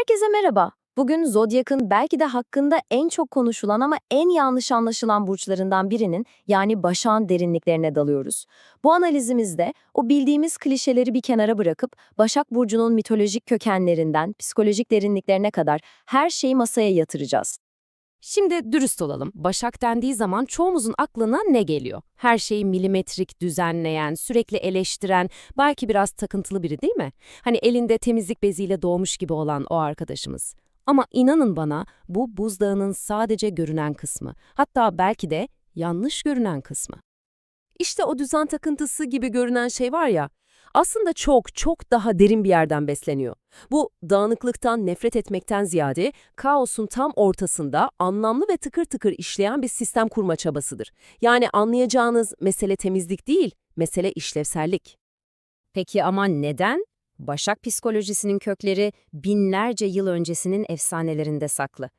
Herkese merhaba. Bugün Zodyak'ın belki de hakkında en çok konuşulan ama en yanlış anlaşılan burçlarından birinin yani Başak'ın derinliklerine dalıyoruz. Bu analizimizde o bildiğimiz klişeleri bir kenara bırakıp Başak Burcu'nun mitolojik kökenlerinden psikolojik derinliklerine kadar her şeyi masaya yatıracağız. Şimdi dürüst olalım. Başak dendiği zaman çoğumuzun aklına ne geliyor? Her şeyi milimetrik düzenleyen, sürekli eleştiren, belki biraz takıntılı biri değil mi? Hani elinde temizlik beziyle doğmuş gibi olan o arkadaşımız. Ama inanın bana bu buzdağının sadece görünen kısmı. Hatta belki de yanlış görünen kısmı. İşte o düzen takıntısı gibi görünen şey var ya, aslında çok çok daha derin bir yerden besleniyor. Bu dağınıklıktan nefret etmekten ziyade kaosun tam ortasında anlamlı ve tıkır tıkır işleyen bir sistem kurma çabasıdır. Yani anlayacağınız mesele temizlik değil, mesele işlevsellik. Peki ama neden? Başak psikolojisinin kökleri binlerce yıl öncesinin efsanelerinde saklı.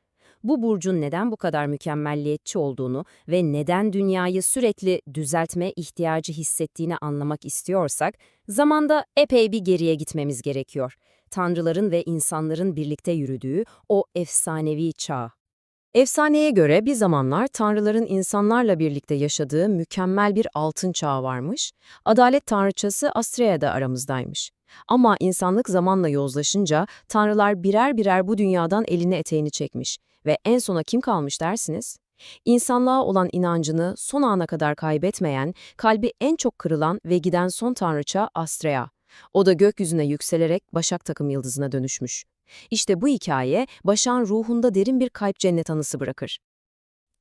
Bu burcun neden bu kadar mükemmelliyetçi olduğunu ve neden dünyayı sürekli düzeltme ihtiyacı hissettiğini anlamak istiyorsak, zamanda epey bir geriye gitmemiz gerekiyor. Tanrıların ve insanların birlikte yürüdüğü o efsanevi çağ. Efsaneye göre bir zamanlar tanrıların insanlarla birlikte yaşadığı mükemmel bir altın çağı varmış. Adalet tanrıçası Astrea da aramızdaymış. Ama insanlık zamanla yozlaşınca tanrılar birer birer bu dünyadan elini eteğini çekmiş. Ve en sona kim kalmış dersiniz? İnsanlığa olan inancını son ana kadar kaybetmeyen, kalbi en çok kırılan ve giden son tanrıça Astrea. O da gökyüzüne yükselerek Başak takım yıldızına dönüşmüş. İşte bu hikaye Başak'ın ruhunda derin bir kalp cennet anısı bırakır.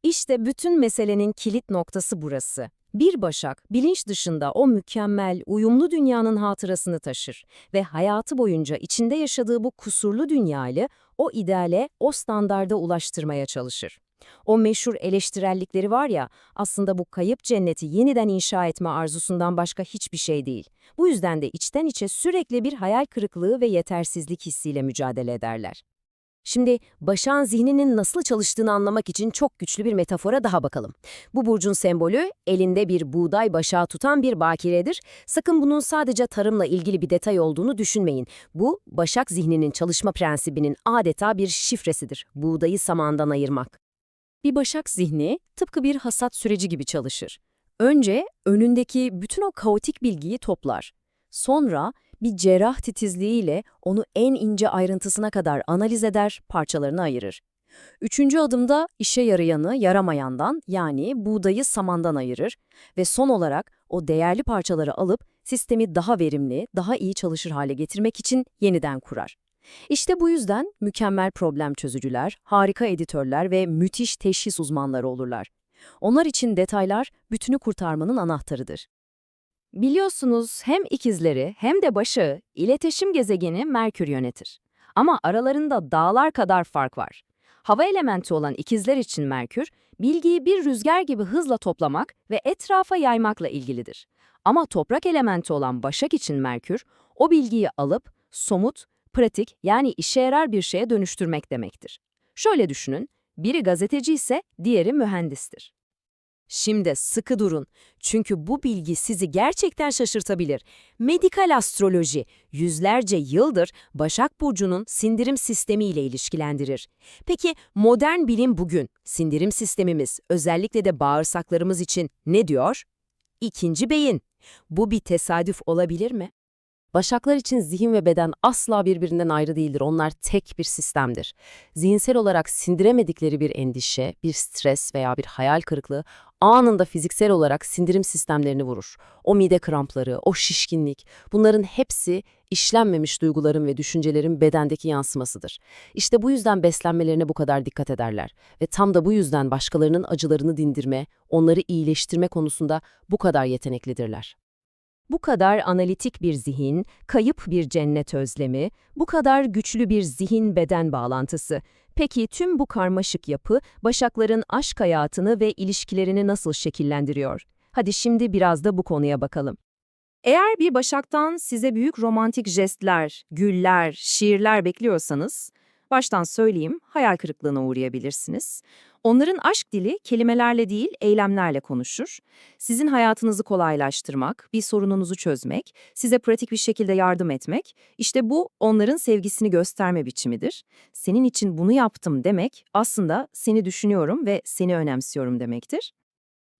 İşte bütün meselenin kilit noktası burası. Bir Başak, bilinç dışında o mükemmel, uyumlu dünyanın hatırasını taşır ve hayatı boyunca içinde yaşadığı bu kusurlu dünyayı o ideale, o standarda ulaştırmaya çalışır. O meşhur eleştirellikleri var ya, aslında bu kayıp cenneti yeniden inşa etme arzusundan başka hiçbir şey değil. Bu yüzden de içten içe sürekli bir hayal kırıklığı ve yetersizlik hissiyle mücadele ederler. Şimdi Başak'ın zihninin nasıl çalıştığını anlamak için çok güçlü bir metafora daha bakalım. Bu burcun sembolü elinde bir buğday başağı tutan bir bakiredir. Sakın bunun sadece tarımla ilgili bir detay olduğunu düşünmeyin. Bu Başak zihninin çalışma prensibinin adeta bir şifresidir. Buğdayı samandan ayırmak. Bir Başak zihni tıpkı bir hasat süreci gibi çalışır. Önce önündeki bütün o kaotik bilgiyi toplar. Sonra bir cerrah titizliğiyle onu en ince ayrıntısına kadar analiz eder, parçalarını ayırır. Üçüncü adımda işe yarayanı yaramayandan yani buğdayı samandan ayırır ve son olarak o değerli parçaları alıp sistemi daha verimli, daha iyi çalışır hale getirmek için yeniden kurar. İşte bu yüzden mükemmel problem çözücüler, harika editörler ve müthiş teşhis uzmanları olurlar. Onlar için detaylar bütünü kurtarmanın anahtarıdır. Biliyorsunuz hem ikizleri hem de başı iletişim gezegeni Merkür yönetir. Ama aralarında dağlar kadar fark var. Hava elementi olan ikizler için Merkür, bilgiyi bir rüzgar gibi hızla toplamak ve etrafa yaymakla ilgilidir. Ama toprak elementi olan Başak için Merkür, o bilgiyi alıp somut, pratik yani işe yarar bir şeye dönüştürmek demektir. Şöyle düşünün, biri gazeteci ise diğeri mühendistir. Şimdi sıkı durun. Çünkü bu bilgi sizi gerçekten şaşırtabilir. Medikal astroloji yüzlerce yıldır Başak Burcu'nun sindirim sistemi ile ilişkilendirir. Peki modern bilim bugün sindirim sistemimiz özellikle de bağırsaklarımız için ne diyor? İkinci beyin. Bu bir tesadüf olabilir mi? Başaklar için zihin ve beden asla birbirinden ayrı değildir. Onlar tek bir sistemdir. Zihinsel olarak sindiremedikleri bir endişe, bir stres veya bir hayal kırıklığı anında fiziksel olarak sindirim sistemlerini vurur. O mide krampları, o şişkinlik, bunların hepsi işlenmemiş duyguların ve düşüncelerin bedendeki yansımasıdır. İşte bu yüzden beslenmelerine bu kadar dikkat ederler ve tam da bu yüzden başkalarının acılarını dindirme, onları iyileştirme konusunda bu kadar yeteneklidirler. Bu kadar analitik bir zihin, kayıp bir cennet özlemi, bu kadar güçlü bir zihin-beden bağlantısı. Peki tüm bu karmaşık yapı, Başakların aşk hayatını ve ilişkilerini nasıl şekillendiriyor? Hadi şimdi biraz da bu konuya bakalım. Eğer bir Başak'tan size büyük romantik jestler, güller, şiirler bekliyorsanız, baştan söyleyeyim, hayal kırıklığına uğrayabilirsiniz. Onların aşk dili kelimelerle değil, eylemlerle konuşur. Sizin hayatınızı kolaylaştırmak, bir sorununuzu çözmek, size pratik bir şekilde yardım etmek, işte bu onların sevgisini gösterme biçimidir. Senin için bunu yaptım demek aslında seni düşünüyorum ve seni önemsiyorum demektir.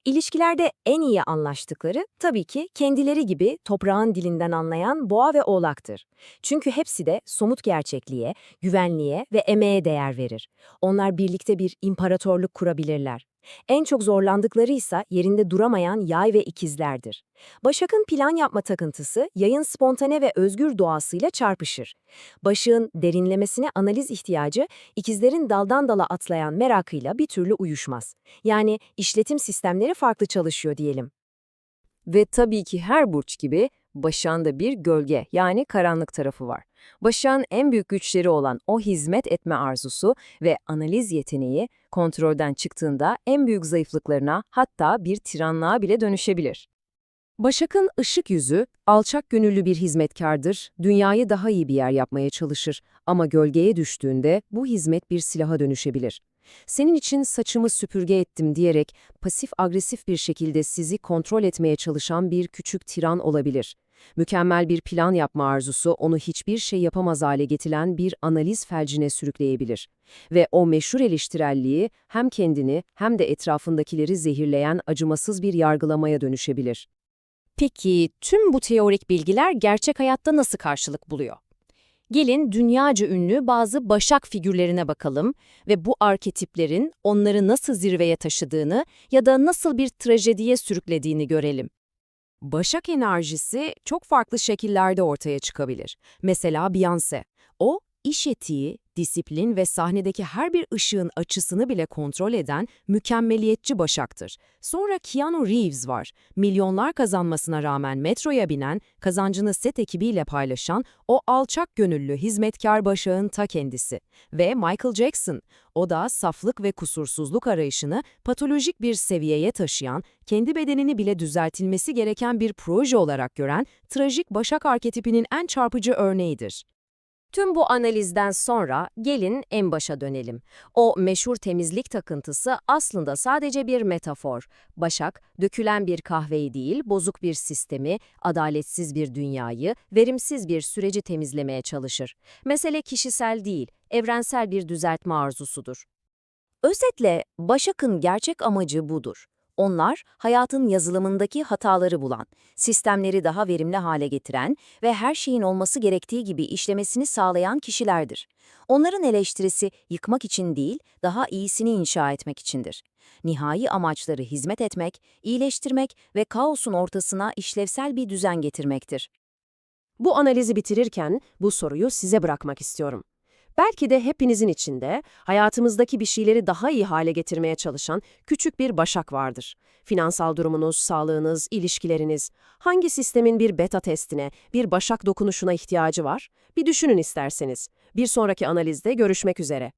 İlişkilerde en iyi anlaştıkları tabii ki kendileri gibi toprağın dilinden anlayan boğa ve oğlaktır. Çünkü hepsi de somut gerçekliğe, güvenliğe ve emeğe değer verir. Onlar birlikte bir imparatorluk kurabilirler. En çok zorlandıkları ise yerinde duramayan yay ve ikizlerdir. Başak'ın plan yapma takıntısı yayın spontane ve özgür doğasıyla çarpışır. Başak'ın derinlemesine analiz ihtiyacı ikizlerin daldan dala atlayan merakıyla bir türlü uyuşmaz. Yani işletim sistemleri farklı çalışıyor diyelim. Ve tabii ki her burç gibi Başak'ın bir gölge yani karanlık tarafı var. Başak'ın en büyük güçleri olan o hizmet etme arzusu ve analiz yeteneği kontrolden çıktığında en büyük zayıflıklarına hatta bir tiranlığa bile dönüşebilir. Başak'ın ışık yüzü, alçak gönüllü bir hizmetkardır, dünyayı daha iyi bir yer yapmaya çalışır ama gölgeye düştüğünde bu hizmet bir silaha dönüşebilir. Senin için saçımı süpürge ettim diyerek pasif-agresif bir şekilde sizi kontrol etmeye çalışan bir küçük tiran olabilir. Mükemmel bir plan yapma arzusu onu hiçbir şey yapamaz hale getiren bir analiz felcine sürükleyebilir. Ve o meşhur eleştirelliği hem kendini hem de etrafındakileri zehirleyen acımasız bir yargılamaya dönüşebilir. Peki tüm bu teorik bilgiler gerçek hayatta nasıl karşılık buluyor? Gelin dünyaca ünlü bazı başak figürlerine bakalım ve bu arketiplerin onları nasıl zirveye taşıdığını ya da nasıl bir trajediye sürüklediğini görelim. Başak enerjisi çok farklı şekillerde ortaya çıkabilir. Mesela Beyoncé. İş etiği, disiplin ve sahnedeki her bir ışığın açısını bile kontrol eden mükemmeliyetçi başaktır. Sonra Keanu Reeves var. Milyonlar kazanmasına rağmen metroya binen, kazancını set ekibiyle paylaşan o alçak gönüllü hizmetkar başağın ta kendisi. Ve Michael Jackson. O da saflık ve kusursuzluk arayışını patolojik bir seviyeye taşıyan, kendi bedenini bile düzeltilmesi gereken bir proje olarak gören trajik başak arketipinin en çarpıcı örneğidir. Tüm bu analizden sonra gelin en başa dönelim. O meşhur temizlik takıntısı aslında sadece bir metafor. Başak, dökülen bir kahveyi değil, bozuk bir sistemi, adaletsiz bir dünyayı, verimsiz bir süreci temizlemeye çalışır. Mesele kişisel değil, evrensel bir düzeltme arzusudur. Özetle, Başak'ın gerçek amacı budur. Onlar, hayatın yazılımındaki hataları bulan, sistemleri daha verimli hale getiren ve her şeyin olması gerektiği gibi işlemesini sağlayan kişilerdir. Onların eleştirisi yıkmak için değil, daha iyisini inşa etmek içindir. Nihai amaçları hizmet etmek, iyileştirmek ve kaosun ortasına işlevsel bir düzen getirmektir. Bu analizi bitirirken bu soruyu size bırakmak istiyorum. Belki de hepinizin içinde hayatımızdaki bir şeyleri daha iyi hale getirmeye çalışan küçük bir başak vardır. Finansal durumunuz, sağlığınız, ilişkileriniz, hangi sistemin bir beta testine, bir başak dokunuşuna ihtiyacı var? Bir düşünün isterseniz. Bir sonraki analizde görüşmek üzere.